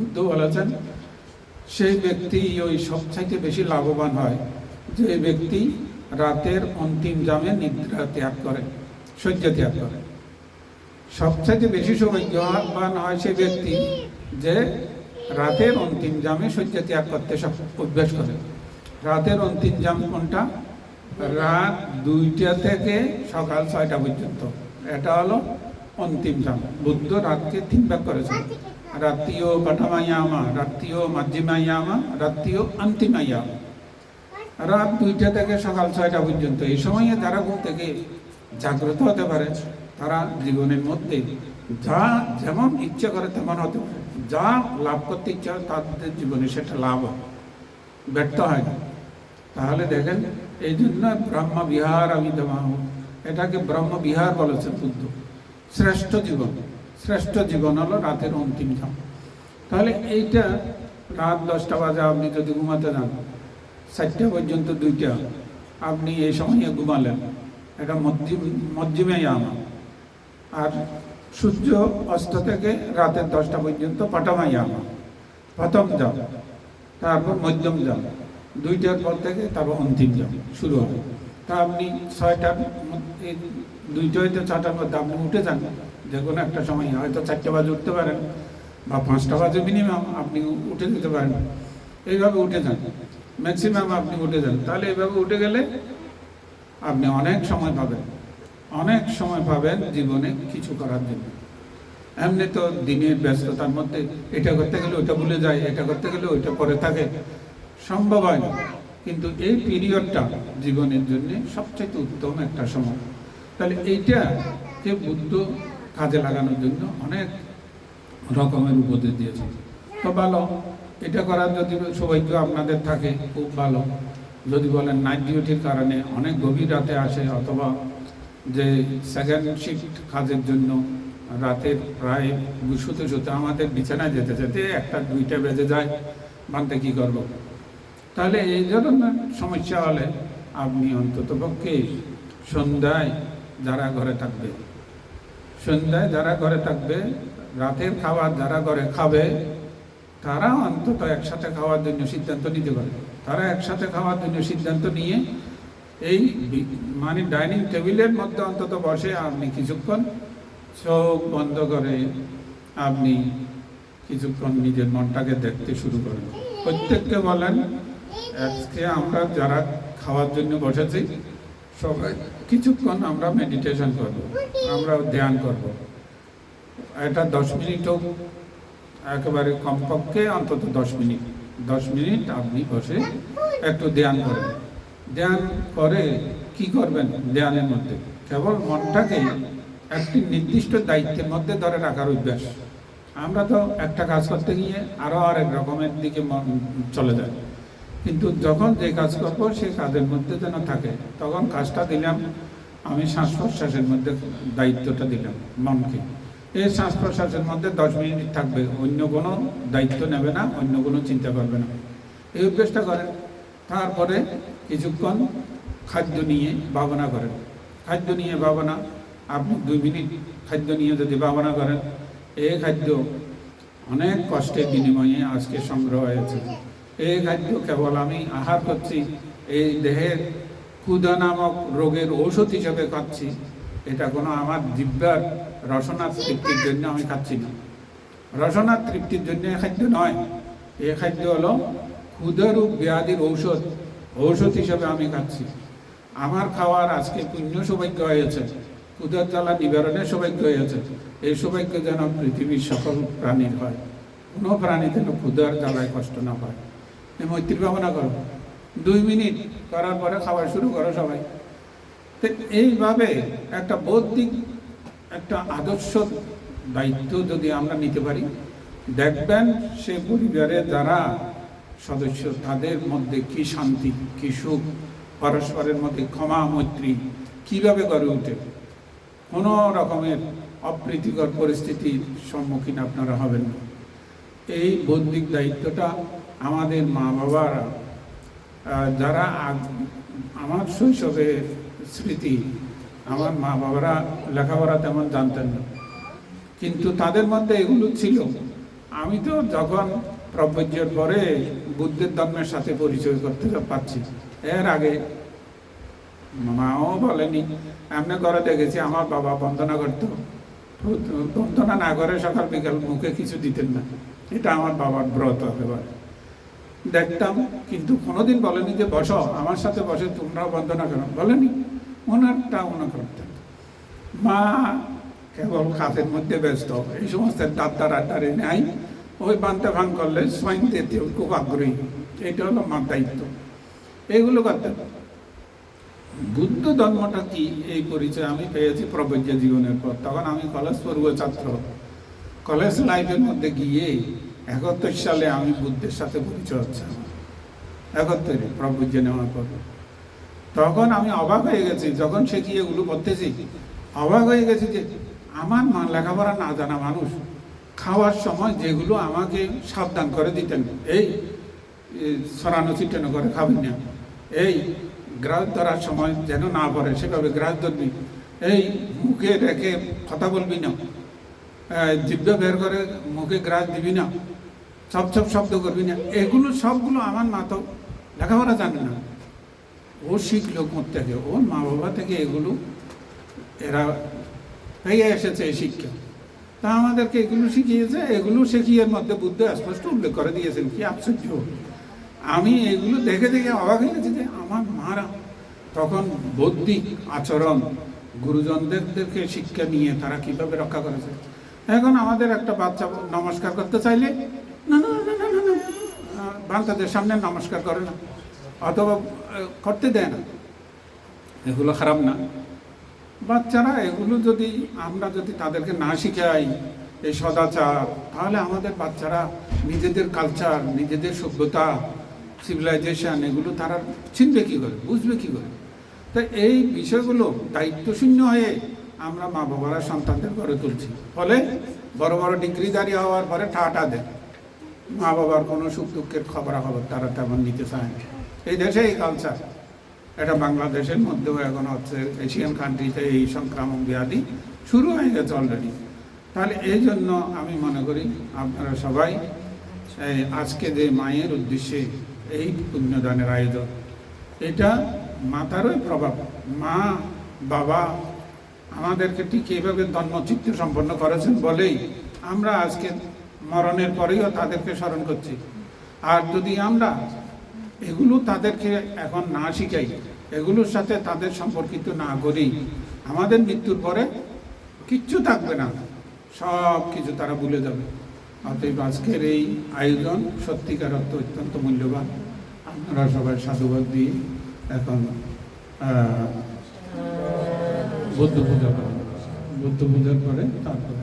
বুদ্ধ বলেছেন, সেই ব্যক্তি ওই সবচাইতে বেশি লাভবান হয় যে ব্যক্তি রাতের অন্তিম জামে নিদ্রা ত্যাগ করে, শয্য ত্যাগ করে। সবচাইতে বেশি সৌভাগ্যবান হয় সেই ব্যক্তি যে রাতের অন্তিম জামে শয্য ত্যাগ করতে সব অভ্যাস করে। রাতের অন্তিম জাম কোনটা? রাত দুইটা থেকে সকাল ছয়টা পর্যন্ত। এটা হলো অন্তিম জাম। বুদ্ধ রাতকে তিন ভাগ করেছে রাত্রিও পাঠামাইয়ামা রাত্রিও মাঝিমাইয়ামা রাত্রিও অন্তিমাইয়ামা রাত দুইটা থেকে সকাল ছয়টা পর্যন্ত এই সময়ে যারা ঘুম থেকে জাগ্রত হতে পারে, তারা জীবনের মধ্যে যা যেমন ইচ্ছে করে তেমন হতে পারে। যা লাভ করতে ইচ্ছা হয়, তাদের জীবনে সেটা লাভ হয়, ব্যর্থ হয় না। তাহলে দেখেন, এই জন্য ব্রহ্ম বিহার আমি দেওয়া এটাকে ব্রহ্ম বিহার বলেছেন বুদ্ধ। শ্রেষ্ঠ জীবন। শ্রেষ্ঠ জীবন হলো রাতের অন্তিম ধাম। তাহলে এইটা রাত দশটা বাজে, আপনি যদি ঘুমাতে যান, চারটা পর্যন্ত দুইটা, আপনি এই সময়ে ঘুমালেন। এটা মধ্যম, মধ্যমে আমা আর সূর্য অস্ত থেকে রাতের দশটা পর্যন্ত পাটামাই আমা প্রথম যাও তারপর মধ্যম যাও দুইটার পর থেকে তারপর অন্তিম যাও শুরু হবে। তা আপনি ছয়টার দুইটা হয়তো ছটার মধ্যে আপনি উঠে যান। যে কোনো একটা সময় হয়তো চারটে বাজে উঠতে পারেন বা পাঁচটা বাজে মিনিমাম আপনি উঠে যেতে পারেন। এইভাবে উঠে যান। ম্যাক্সিমাম আপনি উঠে যান। তাহলে এইভাবে উঠে গেলে আপনি অনেক সময় পাবেন। অনেক সময় পাবেন জীবনে কিছু করার জন্য। এমনি তো দিনের ব্যস্ততার মধ্যে এটা করতে গেলে ওইটা ভুলে যায়, এটা করতে গেলে ওইটা পরে থাকে। সম্ভব হয় না। কিন্তু এই পিরিয়ডটা জীবনের জন্য সবচেয়ে উত্তম একটা সময়। তাহলে এইটা যে বুদ্ধ কাজে লাগানোর জন্য অনেক রকমের উপদেশ দিয়েছে। তো ভালো, এটা করার যদি সৌভাগ্য আপনাদের থাকে, খুব ভালো। যদি বলেন নাইট ডিউটির কারণে অনেক গভীর রাতে আসে, অথবা যে সেকেন্ড শিফট কাজের জন্য রাতের প্রায় শুতে শুতে আমাদের বিছানায় যেতে যেতে একটা দুইটা বেজে যায় বানতে কী করব? তাহলে এই ধরনের সমস্যা হলে আপনি অন্তত পক্ষে সন্ধ্যায় যারা ঘরে থাকবে সন্ধ্যায় যারা ঘরে থাকবে, রাতের খাবার যারা ঘরে খাবে, তারা অন্তত একসাথে খাওয়ার জন্য সিদ্ধান্ত নিতে পারে তারা একসাথে খাওয়ার জন্য সিদ্ধান্ত নিয়ে এই মানে ডাইনিং টেবিলের মধ্যে অন্তত বসে আপনি কিছুক্ষণ চোখ বন্ধ করে আপনি কিছুক্ষণ নিজের মনটাকে দেখতে শুরু করেন। প্রত্যেককে বলেন, আজকে আমরা যারা খাওয়ার জন্য বসেছি সবাই কিছুক্ষণ আমরা মেডিটেশন করব, আমরা ধ্যান করব। এটা দশ মিনিট হোক, একেবারে কমপক্ষে অন্তত দশ মিনিট। দশ মিনিট আপনি বসে একটু ধ্যান করেন ধ্যান করে কি করবেন ধ্যানের মধ্যে? কেবল মনটাকে একটি নির্দিষ্ট দায়িত্বের মধ্যে ধরে রাখার অভ্যাস। আমরা তো একটা কাজ করতে গিয়ে আরও আরেক রকমের দিকে চলে যায়। কিন্তু যখন যে কাজ করব সেই কাজের মধ্যে যেন থাকে, তখন কাজটা দিলাম, আমি শ্বাস প্রশ্বাসের মধ্যে দায়িত্বটা দিলাম মনকে। এই শ্বাস প্রশ্বাসের মধ্যে দশ মিনিট থাকবে, অন্য কোনো দায়িত্ব নেবে না, অন্য কোনো চিন্তা করবে না। এই অভ্যেসটা করেন। তারপরে কিছুক্ষণ খাদ্য নিয়ে ভাবনা করেন। খাদ্য নিয়ে ভাবনা, আপনি দুই মিনিট খাদ্য নিয়ে যদি ভাবনা করেন, এই খাদ্য অনেক কষ্টের বিনিময়ে আজকে সংগ্রহ হয়েছে। এই খাদ্য কেবল আমি আহার করছি এই দেহের ক্ষুধা নামক রোগের ঔষধ হিসেবে খাচ্ছি। এটা কোনো আমার জিব্বার রসনার তৃপ্তির জন্য আমি খাচ্ছি না। রসনার তৃপ্তির জন্য এ খাদ্য নয়, এ খাদ্য হলো ক্ষুধারূপ ব্যাধির ঔষধ ঔষধ হিসেবে আমি খাচ্ছি। আমার খাওয়ার আজকে পুণ্য সৌভাগ্য হয়েছে, ক্ষুধার জ্বালা নিবারণের সৌভাগ্য হয়েছে, এই সৌভাগ্য যেন পৃথিবীর সকল প্রাণীর হয়। কোনো প্রাণী যেন ক্ষুধার জ্বালায় কষ্ট না পায়। মৈত্রী ভাবনা করো। দুই মিনিট করার পরে খাবার শুরু করো সবাই। তো এইভাবে একটা বৌদ্ধিক, একটা আদর্শ দায়িত্ব যদি আমরা নিতে পারি, দেখবেন সে পরিবারে যারা সদস্য, তাদের মধ্যে কি শান্তি, কি সুখ, পরস্পরের মধ্যে ক্ষমা, মৈত্রী কীভাবে গড়ে ওঠে কোনো রকমের অপ্রীতিকর পরিস্থিতির সম্মুখীন আপনারা হবেন না। এই বৌদ্ধিক দায়িত্বটা আমাদের মা বাবারা যারা আমার শৈশবের স্মৃতি, আমার মা বাবারা লেখাপড়া তেমন জানতেন না। কিন্তু তাদের মধ্যে এগুলো ছিল। আমি তো যখন প্রপঞ্চের পরে বুদ্ধের ধর্মের সাথে পরিচয় করতে পারছি, এর আগে মাও বলেনি, এমনি করে দেখেছি, আমার বাবা বন্দনা করতো। বন্দনা না করে সকাল বিকাল মুখে কিছু দিতেন না। এটা আমার বাবার ব্রত একেবারে দেখতাম, কিন্তু কোনোদিন বলেনি যে বসো, আমার সাথে বসে তোমরাও বন্দনা করো। বলেনি। ওনারটা ওনা করতেন। মা কেবল কাজের মধ্যে ব্যস্ত। এই সমস্ত দাদ্দার আড্ডারে নাই। ওই বানতে ভান করলে সোয়াইন দিতে খুব আগ্রহী। এটা হলো মার দায়িত্ব। এইগুলো করতেন। বুদ্ধ ধর্মটা কি? এই পরিচয় আমি পেয়েছি প্রপঞ্চ জীবনের পর। তখন আমি কলেজ পড়ুয়া ছাত্র। কলেজ লাইফের মধ্যে গিয়ে একাত্তর সালে আমি বুদ্ধের সাথে পরিচয় হচ্ছে একাত্তরে প্রপঞ্চ নেওয়ার পর তখন আমি অবাক হয়ে গেছি, যখন সে কি এগুলো করতেছি অবাক হয়ে গেছি যে আমার মা লেখাপড়া না জানা মানুষ, খাওয়ার সময় যেগুলো আমাকে সাবধান করে দিতেন, এই সরানো ছিটানো করে খাবেন না, এই, গ্রাস ধরার সময় যেন না পড়ে, সেভাবে গ্রাস ধরবি, এই, মুখে রেখে কথা বলবি না জিভ্বা বের করে, মুখে গ্রাস দিবি না, সব সব শব্দ করবি না। এগুলো সবগুলো আমার মা তো লেখাপড়া জানে না। ও শিখলো থেকে? ওর মা বাবা থেকে এগুলো, এরা পেয়ে এসেছে এই শিক্ষা। তা আমাদেরকে এগুলো শিখিয়েছে, এগুলো শিখিয়ে মধ্যে বুদ্ধ স্পষ্ট উল্লেখ করে দিয়েছেন, কি আশ্চর্য। আমি এগুলো দেখে দেখে অবাক হয়ে গেছি যে আমার মারা তখন বৌদ্ধিক আচরণ গুরুজনদেরকে শিক্ষা নিয়ে তারা কীভাবে রক্ষা করেছে। এখন আমাদের একটা বাচ্চা নমস্কার করতে চাইলে না না না না না না বাচ্চাদের সামনে নমস্কার করে না অথবা করতে দেয় না। এগুলো খারাপ না। বাচ্চারা এগুলো যদি আমরা যদি তাদেরকে না শিখাই এই সদাচার তাহলে আমাদের বাচ্চারা নিজেদের কালচার নিজেদের সভ্যতা সিভিলাইজেশন এগুলো তারা চিনবে কী করে বুঝবে কী করে? তো এই বিষয়গুলো দায়িত্বশূন্য হয়ে আমরা মা বাবারা সন্তানদের গড়ে তুলছি। ফলে বড় বড় ডিগ্রিদারি হওয়ার পরে ঠাটা দেয়। মা বাবার কোনো সুখ দুঃখের খবরাখবর তারা তেমন নিতে চায় না। এই দেশে এই কালচার এটা বাংলাদেশের মধ্যেও এখন হচ্ছে এশিয়ান কান্ট্রিতে এই সংক্রামক ব্যাধি শুরু হয়ে গেছে অলরেডি তাহলে এই জন্য আমি মনে করি আপনারা সবাই আজকে যে মায়ের উদ্দেশ্যে এই পুণ্যদানের আয়োজন, এটা মাতারই প্রভাব। মা, বাবা আমাদেরকে ঠিক এইভাবে ধর্মচিত্ত সম্পন্ন করেছেন বলেই আমরা আজকে মরণের পরেও তাদেরকে স্মরণ করছি। আর যদি আমরা এগুলো তাদেরকে এখন না শিখাই, এগুলোর সাথে তাদের সম্পর্কিত না করি, আমাদের মৃত্যুর পরে কিচ্ছু থাকবে না, সব কিছু তারা ভুলে যাবে। অতএব আজকের এই আয়োজন সত্যিকার অর্থ অত্যন্ত মূল্যবান। আপনারা সবাই সাধুবাদ দিয়ে এখন বুদ্ধ পূজা করেন বৌদ্ধ পূজার করে তারপরে